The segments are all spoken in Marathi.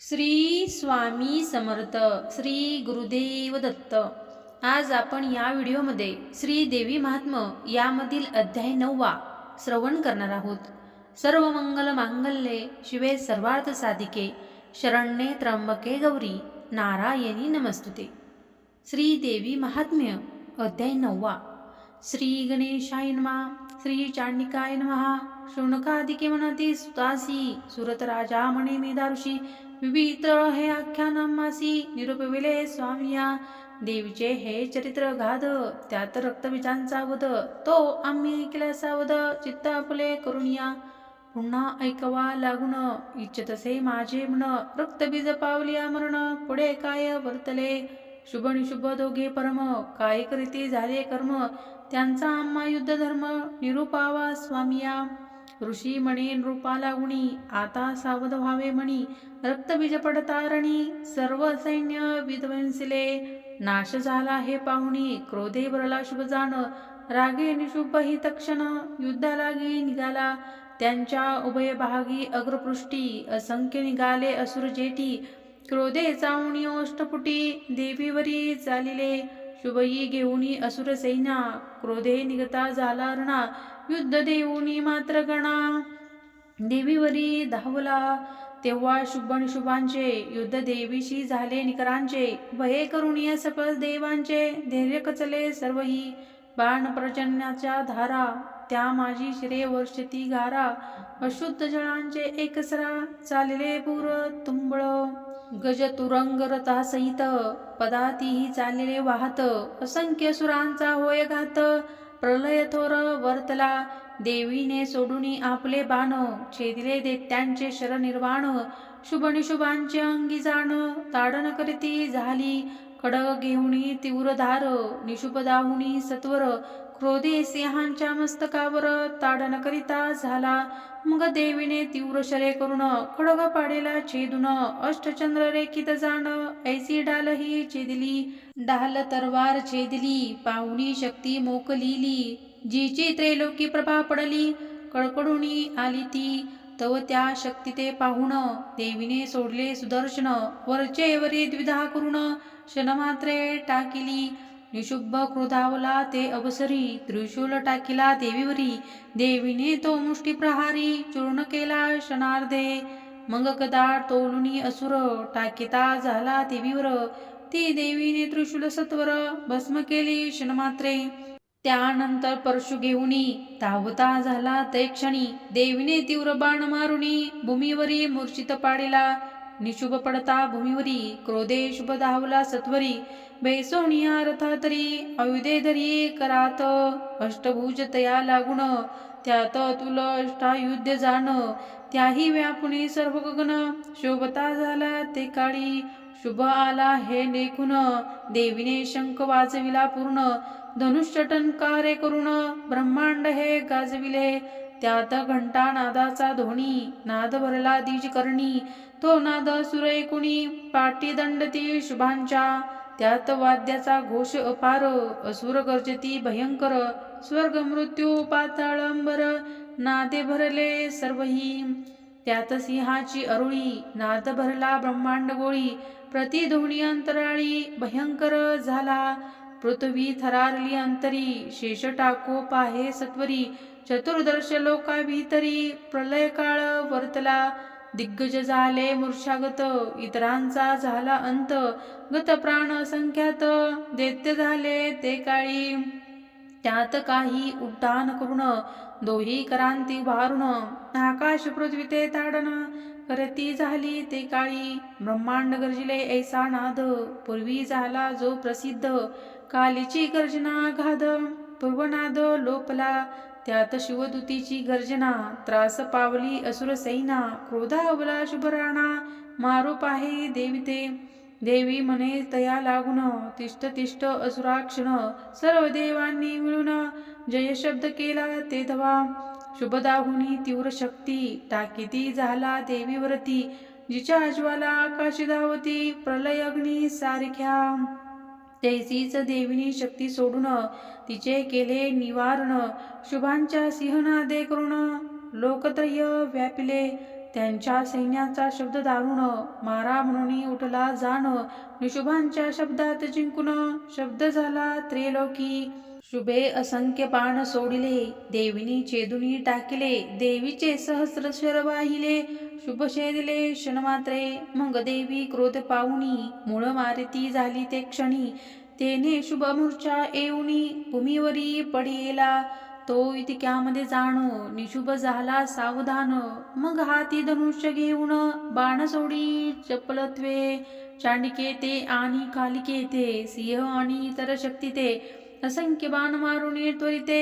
श्री स्वामी समर्थ श्री गुरुदेव दत्त. आज आपण या व्हिडिओमध्ये श्री देवी महात्म यामधील अध्याय नववा श्रवण करणार आहोत. सर्व मंगल मांगल्ये शिवे सर्वार्थ साधिके शरण्ये त्र्यंबके गौरी नारायणी नमस्तुते. श्री देवी महात्म्य अध्याय नववा. श्री गणेशाय नमः श्री चांडिकाय नमः शुनकादिके म्हणती सुतासी सुरत राजा म्हणे मेदारुषी विविध हे आख्यानामासी निरुपविले स्वामिया। देवीचे हे चरित्र गाध त्यात रक्तबीजांचा वध तो आम्ही ऐकला सावध चित्त आपले करुणिया। पुन्हा ऐकवा लागून इच्छतसे माझे म्हण रक्तबीज पावलिया मरण पुढे काय वर्तले? शुभ निशुभ दोघे परम काय करीते झाले कर्म? त्यांचा आम्हा युद्ध धर्म निरुपावा स्वामिया। ऋषी म्हणे नृपाला गुणी आता सावध व्हावे म्हणी रक्तबीज पडतारणी सर्व सैन्य विध्वंसिले नाश झाला हे पाहुणी क्रोधे भरला शुभ जाण रागे निशुभ ही तक्षण युद्धालागी निघाला त्यांच्या उभय भागी अग्रपृष्टी असंख्य निघाले असुर जेठी क्रोधे चावणी ओष्टपुटी देवीवरी चालिले शुभई घेऊनी असुर सैना क्रोधे निघता झाला रणा युद्ध देऊनी मात्र गणा. देवीवरी धावला. तेव्हा शुभ शुभांचे युद्ध देवीशी झाले निकरांचे. भये करुणीय सकल देवांचे. धैर्य कचले सर्वही. बाण प्रजन्याच्या धारा. त्या माझी शिरे वर्षती गारा. अशुद्ध जळांचे एकसरा. चालले पूर तुंबळ. गज तुरंग रथा सहित पदातीही चाललेले वाहत. असंख्य सुरांचा होय घात. प्रलय थोर वर्तला. देवीने सोडून आपले बाण छेदिले दैत्यांचे शरनिर्वाण. शुभ निशुभांचे अंगी जाण ताडण करीती झाली. खडग घेऊनी तीव्र धार निशुभ दाहुनी सत्वर. क्रोधी सिंहांच्या मस्तकावर ताडण करिता झाला. मग देवीने तीव्र शरे करून खडग पाडेला छेदून अष्टचंद्र रेखित जाण ऐसी डाल ही डाल तरवार छेदली पाहुणी शक्ती मोकलिली. जीची त्रैलोकी प्रभा पडली कडकडुनी आली ती. तव त्या शक्ती ते पाहुण देवीने सोडले सुदर्शन. वरचे वरी द्विधा करून क्षणमात्रे टाकिली. निशुभ क्रोधावला ते अवसरी त्रिशूल टाकिला देवीवरी देवीने तो मुष्टी प्रहारी चूर्ण केला क्षणार्धे. मग कदाड तोलुनी असुर टाकिता झाला देवीवर. ती देवीने त्रिशूल सत्वर भस्म केली क्षणमात्रे. त्यानंतर परशु घेऊनी धावता झाला ते क्षणी. देवीने तीव्र बाण मारुनी भूमीवरी मूर्छित पाडिला. निशुभ पडता भूमीवरी क्रोधे शुभ धावला सत्वरी बेसोनिया रथा तरी अयुधे धरी करात अष्टभुज तया लागुण त्यात तुल अष्टायुध्य जाण त्याही व्यापुनी सर्व गगन शोभता झाला ते काळी शुभ आला हे लेखुन देवीने शंख वाजविला पूर्ण धनुष्य कार्य करून ब्रह्मांड हे गाजविले त्यात घंटा नादाचा ध्वनी नाद भरला दिज करणी तो नाद सुरे कुणी पाटी दंडती शुभांच्या. त्यात वाद्याचा घोष अपार असुर गर्जती भयंकर. स्वर्ग मृत्यू पाताळंबर नादे भरले सर्वही. त्यात सिंहाची अरुळी नाद भरला ब्रह्मांड गोळी. प्रतिध्वनी अंतराळी भयंकर झाला. पृथ्वी थरारली अंतरी शेष टाको पाहे सत्वरी चतुर्दर्श लोका भीतरी प्रलय काळ वर्तला दिग्गज झाले मूर्छागत इतरांचा झाला अंत गत प्राण असंख्यात दैत्य झाले ते काळी. त्यात काही उड्डाण करून दोही क्रांती भारुण आकाश पृथ्वी ते ताडण करती झाली ते काळी. ब्रह्मांड गर्जिले ऐसा नाद पूर्वी झाला जो प्रसिद्ध कालीची गर्जना घाद पूर्वनाद लोपला. त्यात शिवदूतीची गर्जना त्रास पावली असुर सैना. क्रोधावला शुभराणा मारूप पाहे देविते देवी म्हणे तया लागून तिष्ठ तिष्ठ असुराक्षण सर्व देवांनी मिळून जय शब्द केला ते धवा. शुभदाहुनी तीव्र शक्ती टाकीती झाला देवीवरती जिच्या अज्वाला आकाशी धावती प्रलय अग्नी सारख्या. तैसीच देवीनी शक्ती सोडून तिचे केले निवारण शुभांच्या सिंहनादे करून लोकत्रय व्यापिले त्यांच्या सैन्याचा शब्द दारुण मारा म्हणून उठला जाण निशुभांच्या शब्दात जिंकून शब्द झाला त्रेलोकी शुभे असंख्य बाण सोडिले देवीनी चेदुनी टाकिले देवीचे सहस्र शर वाहिले. शुभ दिले क्षणमात्रे मग देवी क्रोध पाहुणी मूळ मारिती झाली ते क्षणी. तेने शुभ मूर्छा येऊनी भूमीवरी पडिला तो इतक्यामध्ये जाणो निशुभ झाला सावधान. मग हाती धनुष्य घेऊन बाण सोडी चपलत्वे चांडिके ते आणि खालिके ते सिंह आणि इतर शक्ती ते असंख्य बाण मारून त्वरिते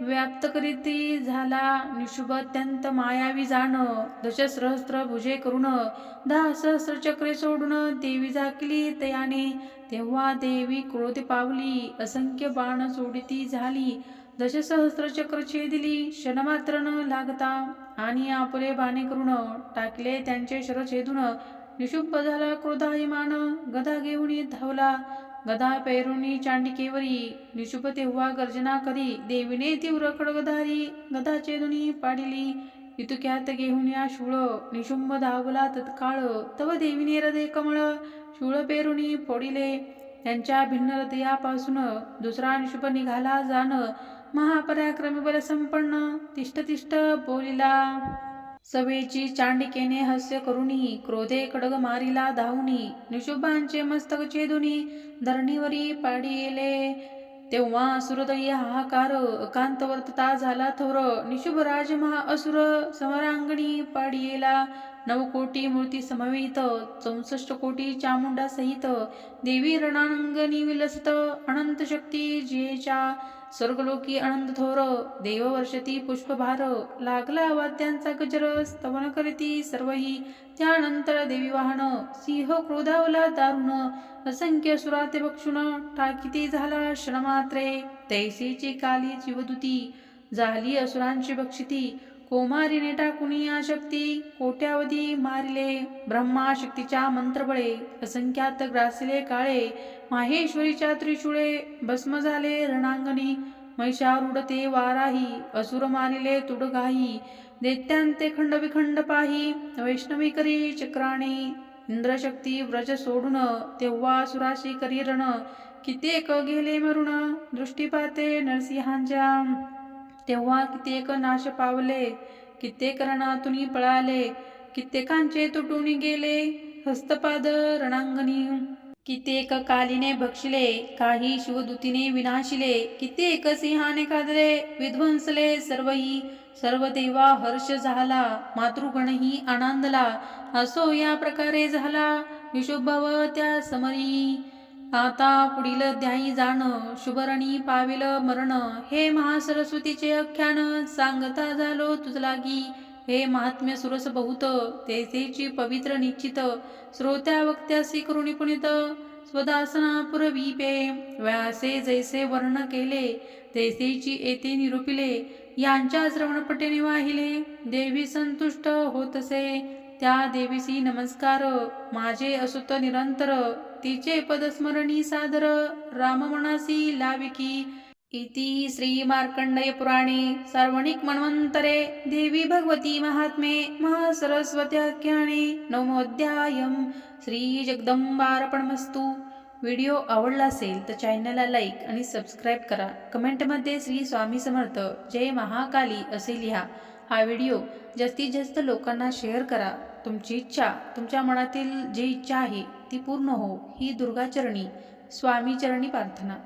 व्याप्त करीती झाला निशुभ अत्यंत मायावी जाण. दशसहस्र भुजे करून दहा सहस्र चक्रे सोडून देवी झाकली तयाने. तेव्हा देवी क्रोध पावली असंख्य बाण सोडिती झाली. दशसहस्र चक्र छेदिली क्षणमात्र न लागता आणि आपले बाणे करून टाकले त्यांचे शर छेदून निशुभ झाला क्रोधायमान गदा घेऊन धावला. गदा पैरुणी चांडिकेवरी निशुभ तेव्हा गर्जना करी देवीने तीव्र खडगधारी गदा छेदुनी पाडिली. इतुक्यात घेऊन या शूळ निशुंभ धावला तत्काळ. तव देवीने हृदय कमळ शूळ पेरुणी फोडिले. त्यांच्या भिन्न हृदयापासून दुसरा निशुभ निघाला जाण. महापराक्रमी बल संपन्न तिष्ठ तिष्ठ बोलिला. सवेची चांडिकेने हास्य करुणी क्रोधे कडग मारिला धावणी निशुभांचे मस्तक छेदुनी धरणीवरी पाडिले तेव्हा असुरदयी हाहाकार अकांत वर्तता झाला थोर निशुभ राज महा असुर समरांगणी पाडियेला. नवकोटी मूर्ती समवेत चौसष्ट कोटी चामुंडा सहित देवी रणांगणी विलसत अनंत शक्ती जियेच्या स्वर्गलोकी अनंत थोर देव वर्षती पुष्पभार लागला वाद्यांचा गजर स्तवन करीती सर्वही त्यानंतर देवी वाहन सिंह क्रोधावला दारुण असंख्य सुराते बक्षुण टाकीती झाला क्षणमात्रे तैसीची काली जीवदुती झाली असुरांची बक्षिती कोमारीने टाकुनी शक्ती कोट्यावधी मारिले. ब्रह्मा शक्तीच्या मंत्रबळे असंख्यात ग्रासिले काळे माहेश्वरीच्या त्रिशुळे भस्म झाले रणांगणी महिषारूढ ते वाराही असुर मारिले तुडगाही दैत्यांते खंड विखंड पाही वैष्णवी करी चक्राणी इंद्रशक्ती व्रज सोडून तेव्हा सुराशी करी रण कित्येक गेले मरुण दृष्टीपाते नरसिंहांच्या. तेव्हा कित्येक नाश पावले कित्येक रणातून पळाले कित्येकांचे तुटून गेले हस्तपाद रणांगणी. कित्येक कालीने भक्षले काही शिवदूतीने विनाशिले कित्येक सिंहाने कादले विध्वंसले सर्वही सर्व देवा हर्ष झाला मातृगणही आनंदला असो या प्रकारे झाला विशोभव त्या समरी. आता पुढील ध्यायी जाण शुभरणी पाविल मरण. हे महासरस्वतीचे आख्यान सांगता झालो तुझलागी. हे महात्म्य सुरस बहुत तेथेची पवित्र निश्चित. श्रोत्या वक्त्यासी करुणी पुणित स्वदासना पुरवीपे व्यासे जैसे वर्ण केले तैसेची येते निरूपिले. यांच्या श्रवणपटेने वाहिले देवी संतुष्ट होतसे. त्या देवीसी नमस्कार. माझे असुत निरंतर. तिचे पदस्मरणी सादर राममनासी लाविकी इति श्री मार्कंडय पुराणे सार्वणिक मन्वंतरे देवी भगवती महात्मे महासरस्वत्याख्याने नवमोध्यायम श्री जगदंबार्पणमस्तु व्हिडिओ आवडला असेल तर चॅनलला लाईक आणि सबस्क्राईब करा. कमेंटमध्ये श्री स्वामी समर्थ जय महाकाली असे लिहा. हा व्हिडिओ जास्तीत जास्त लोकांना शेअर करा. तुमची इच्छा तुमच्या मनातील जी इच्छा आहे पूर्ण हो ही दुर्गाचरणी स्वामीचरणी प्रार्थना.